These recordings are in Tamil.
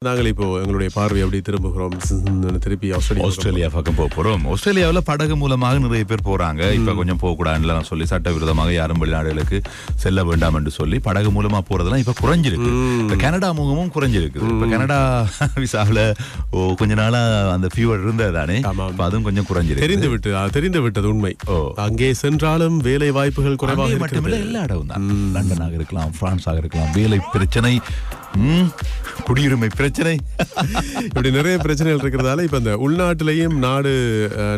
நாங்கள் இப்போ எங்களுடைய பார்வை அப்படி திரும்புகிறோம். திருப்பி ஆஸ்திரேலியா ஆஸ்திரேலியா பக்கம் போக போறோம். ஆஸ்திரேலியாவில் படகு மூலமாக நிறைய பேர் போறாங்க. இப்ப கொஞ்சம் போக கூடாதுன்னு சொல்லி சட்டவிரோதமாக யாரும் வெளிநாடுகளுக்கு செல்ல வேண்டாம் என்று சொல்லி படகு மூலமா போறதெல்லாம் இப்ப குறைஞ்சிருக்கு. இப்ப கனடா முகமும் குறைஞ்சிருக்கு. இப்ப கனடா விசாவில் ஓ கொஞ்ச நாளா அந்த ஃபீவர் இருந்தது தானே. இப்ப அதுவும் கொஞ்சம் குறைஞ்சிருக்கு. தெரிந்து விட்டு தெரிந்து விட்டது உண்மை. ஓ. அங்கே சென்றாலும் வேலை வாய்ப்புகள் குறைவாக மட்டுமில்ல எல்லா இடமும் தான். லண்டனாக இருக்கலாம் பிரான்ஸாக இருக்கலாம் வேலை பிரச்சனை குடியுரிமை பிரச்சனை. இப்படி நிறைய பிரச்சனைகள் இருக்கிறதால இப்ப இந்த உள்நாட்டிலையும் நாடு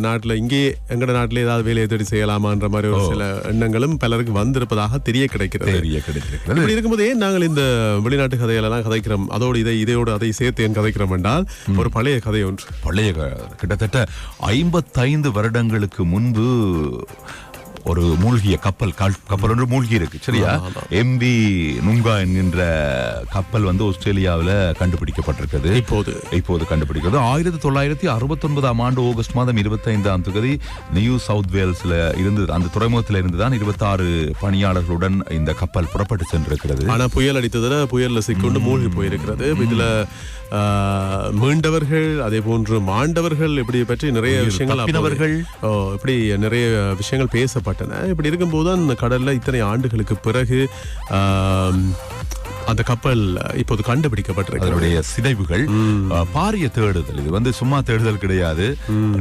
நாட்டுல இங்கே எங்கட நாட்டிலே ஏதாவது வேலையை தேடி செய்யலாமான்ற மாதிரி ஒரு சில எண்ணங்களும் பலருக்கு வந்திருப்பதாக தெரிய கிடைக்கிறது. தெரிய கிடைத்திருக்கிறது இப்படி இருக்கும்போது ஏன் நாங்கள் இந்த வெளிநாட்டு கதைகளெல்லாம் கதைக்கிறோம்? அதோடு இதை இதையோடு அதை சேர்த்து ஏன் கதைக்கிறோம் என்றால் ஒரு பழைய கதை ஒன்று. பழைய கிட்டத்தட்ட ஐம்பத்தைந்து வருடங்களுக்கு முன்பு ஒரு மூழ்கிய கப்பல் கப்பல் ஒன்று மூழ்கி இருக்கு சரியா எம்பி நுங்கா என்கின்ற கப்பல் வந்து ஆஸ்திரேலியாவில் கண்டுபிடிக்கப்பட்டிருக்கிறது இப்போது. இப்போது கண்டுபிடிக்கிறது. ஆயிரத்தி தொள்ளாயிரத்தி அறுபத்தி ஒன்பதாம் ஆண்டு ஆகஸ்ட் மாதம் இருபத்தி ஐந்தாம் தேதி நியூ சவுத் வேல்ஸ்ல இருந்து அந்த துறைமுகத்தில் இருந்து தான் இருபத்தாறு பணியாளர்களுடன் இந்த கப்பல் புறப்பட்டு சென்றிருக்கிறது. ஆனா புயல் அடித்ததுல புயல்ல சிக்கொண்டு மூழ்கி போயிருக்கிறது. இதுல மீண்டவர்கள் அதே போன்று மாண்டவர்கள் இப்படி பற்றி நிறைய விஷயங்கள் இப்படி நிறைய விஷயங்கள் பேசப்பட்டன இப்படி இருக்கும்போது தான் இந்த கடல்ல இத்தனை ஆண்டுகளுக்கு பிறகு அந்த கப்பல் இப்போது கண்டுபிடிக்கப்பட்டிருக்கு அதனுடைய சிதைவுகள் பாரிய தேடுதல். இது வந்து சும்மா தேடுதல் கிடையாது.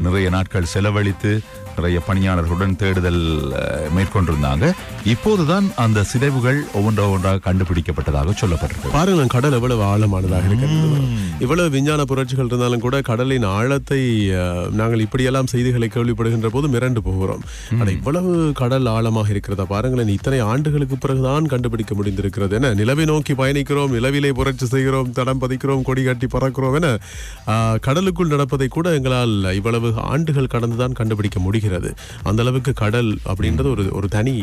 நிறைய நாட்கள் செலவழித்து நிறைய பணியாளர்களுடன் தேடுதல் மேற்கொண்டிருந்தாங்க. இப்போதுதான் அந்த சிதைவுகள் ஒவ்வொன்றா ஒன்றாக கண்டுபிடிக்கப்பட்டதாக சொல்லப்பட்டிருக்கு. பாருங்க கடல் எவ்வளவு ஆழமானதாக இருக்கிறது. இவ்வளவு விஞ்ஞான புரட்சிகள் இருந்தாலும் கூட கடலின் ஆழத்தை நாங்கள் இப்படியெல்லாம் செய்திகளை கேள்விப்படுகின்ற போது மிரண்டு போகிறோம். ஆனா இவ்வளவு கடல் ஆழமாக இருக்கிறதா பாருங்களேன் இத்தனை ஆண்டுகளுக்கு பிறகுதான் கண்டுபிடிக்க முடிந்திருக்கிறது என. நிலவை நோக்கி பயணிக்கிறோம் நிலவிலே புரட்சி செய்கிறோம் தடம் பதிக்கிறோம் கொடி கட்டி பறக்கிறோம் என. கடலுக்குள் நடப்பதை கூட எங்களால் இவ்வளவு ஆண்டுகள் கடந்துதான் கண்டுபிடிக்க முடிகிறது அந்த அளவுக்கு கடல் அப்படின்றது ஒரு ஒரு தனி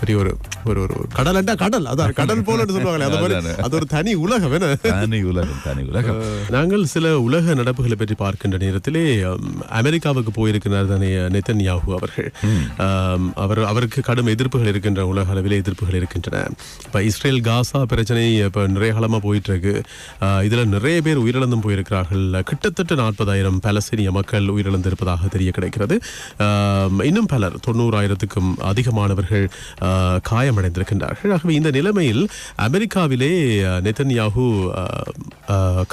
பெரிய ஒரு ஒரு ஒரு கடல் அண்டா கடல். அதான் கடல் போலன்னு சொல்லுவாங்களே அந்த மாதிரி. அது ஒரு தனி உலகம் என்ன? தனி உலகம் தனி உலகம். நாங்கள் சில உலக நடப்புகளை பற்றி பார்க்கின்ற நேரத்திலே அமெரிக்காவுக்கு போயிருக்கிறார் தானே நெத்தன்யாகு அவர்கள். Um, அவர் அவருக்கு கடும் எதிர்ப்புகள் இருக்கின்ற உலக அளவிலே எதிர்ப்புகள் இருக்கின்றன. இப்ப இஸ்ரேல் காசா பிரச்சனை இப்ப நிறைய காலமா போயிட்டு இருக்கு இதுல நிறைய பேர் உயிரிழந்தும் போயிருக்கிறார்கள். கிட்டத்தட்ட நாற்பதாயிரம் பலஸ்தீனிய மக்கள் உயிரிழந்திருப்பதாக தெரிய கிடைக்கிறது. Um, இன்னும் பலர் தொண்ணூறாயிரத்துக்கும் அதிகமானவர்கள் காயமடைந்திருக்கின்றார்கள். ஆகவே இந்த நிலைமையில் அமெரிக்காவிலே நெத்தன்யாகு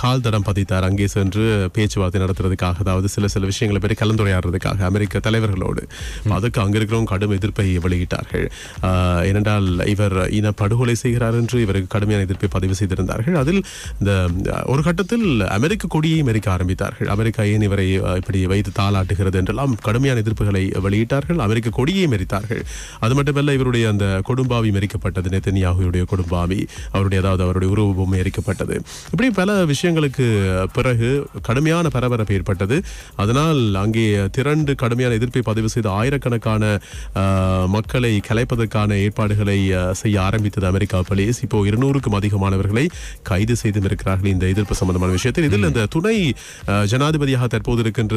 கால் தடம் பதித்தார். அங்கே சென்று பேச்சுவார்த்தை நடத்துறதுக்காக அதாவது சில சில விஷயங்களை பற்றி கலந்துரையாடுறதுக்காக அமெரிக்க தலைவர்களோடு. அதுக்கு அங்க இருக்கிறவங்க கடும் எதிர்ப்பை வெளியிட்டார்கள். ஏனென்றால் இவர் இன படுகொலை செய்கிறார் என்று இவருக்கு கடுமையான எதிர்ப்பை பதிவு செய்திருந்தார்கள். அதில் இந்த ஒரு கட்டத்தில் அமெரிக்க கொடியை மெரிக்க ஆரம்பித்தார்கள். அமெரிக்கா ஏன் இவரை இப்படி வைத்து தாளாட்டுகிறது என்றெல்லாம் கடுமையான எதிர்ப்புகளை வெளியிட்டார்கள். அமெரிக்க கொடியை மெரித்தார்கள். அது மட்டுமல்ல இவருடைய அந்த கொடும்பாவி மெரிக்கப்பட்டது நெத்தன்யாகுடைய கொடும்பாவி அவருடைய அதாவது அவருடைய உருவ பொம்மை எரிக்கப்பட்டது இப்படி பல விஷயங்களுக்கு பிறகு கடுமையான பரபரப்பு ஏற்பட்டது. அதனால் அங்கே திரண்டு கடுமையான எதிர்ப்பை பதிவு செய்த ஆயிரக்கணக்கான மக்களை கலைப்பதற்கான ஏற்பாடுகளை செய்ய ஆரம்பித்தது அமெரிக்கா போலீஸ். இப்போ இருநூறுக்கும் அதிகமானவர்களை கைது செய்தும் இருக்கிறார்கள் இந்த எதிர்ப்பு சம்பந்தமான விஷயத்தில். இதில் இந்த துணை ஜனாதிபதியாக தற்போது இருக்கின்ற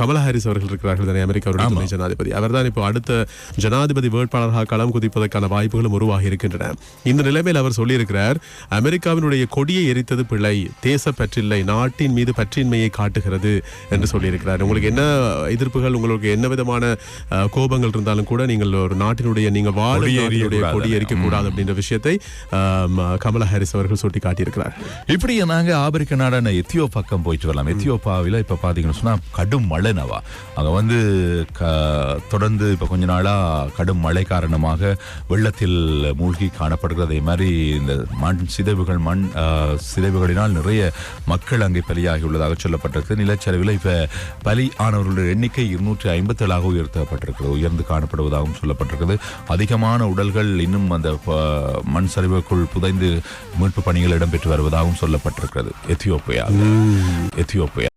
கமலா ஹாரிஸ் அவர்கள் இருக்கிறார்கள். தானே அமெரிக்காவுடைய துணை ஜனாதிபதி. அவர்தான் இப்போ அடுத்த ஜனாதிபதி வேட்பாளராக களம் குதிப்பதற்கான வாய்ப்புகளும் உருவாகி இருக்கின்றன. இந்த நிலைமையில் அவர் சொல்லியிருக்கிறார் அமெரிக்காவினுடைய கொடியை எரித்தது பிழை. தேசப்பற்றில்லை நாட்டின் மீது பற்றின்மையை காட்டுகிறது என்று சொல்லியிருக்கிறார். உங்களுக்கு என்ன எதிர்ப்புகள்? உங்களுக்கு என்ன விதமான கோபங்கள் இருந்தாலும் கூட நீங்கள் ஒரு நாட்டினுடைய நீங்க வாழும் கொடியை நாட்டினுடைய எரியக்கூடாது. கொடி எரிக்க கூடாது அப்படின்ற விஷயத்தை கமலா ஹாரிஸ் அவர்கள் சுட்டி காட்டியிருக்கிறார் இப்படி நாங்க ஆப்பிரிக்க நாடான எத்தியோ பக்கம் போயிட்டு வரலாம். எத்தியோப்பாவில் இப்ப பாத்தீங்கன்னு சொன்னா கடும் மழை நவா. அங்க வந்து தொடர்ந்து இப்ப கொஞ்ச நாளா கடும் மழை காரணமாக வெள்ளத்தில் மூழ்கி காணப்படுகிறது. அதே மாதிரி இந்த மண் சிதைவுகள் மண் சிதைவுகளினால் நிறைய மக்கள் அங்கே பலியாகி உள்ளதாக சொல்லப்பட்டிருக்கு. நிலச்சரிவில் இப்ப பலி ஆனவர்களுடைய எண்ணிக்கை இருநூற்றி ஐம்பத்தி ஏழாக உயர்த்தப்பட்டிருக்கிறது. உயர்ந்து காணப்படுவதாகவும் சொல்லப்பட்டிருக்கிறது. அதிகமான உடல்கள் இன்னும் அந்த மண் சரிவுக்குள் புதைந்து மீட்பு பணிகள் இடம்பெற்று வருவதாகவும் சொல்லப்பட்டிருக்கிறது. Ethiopia Ethiopia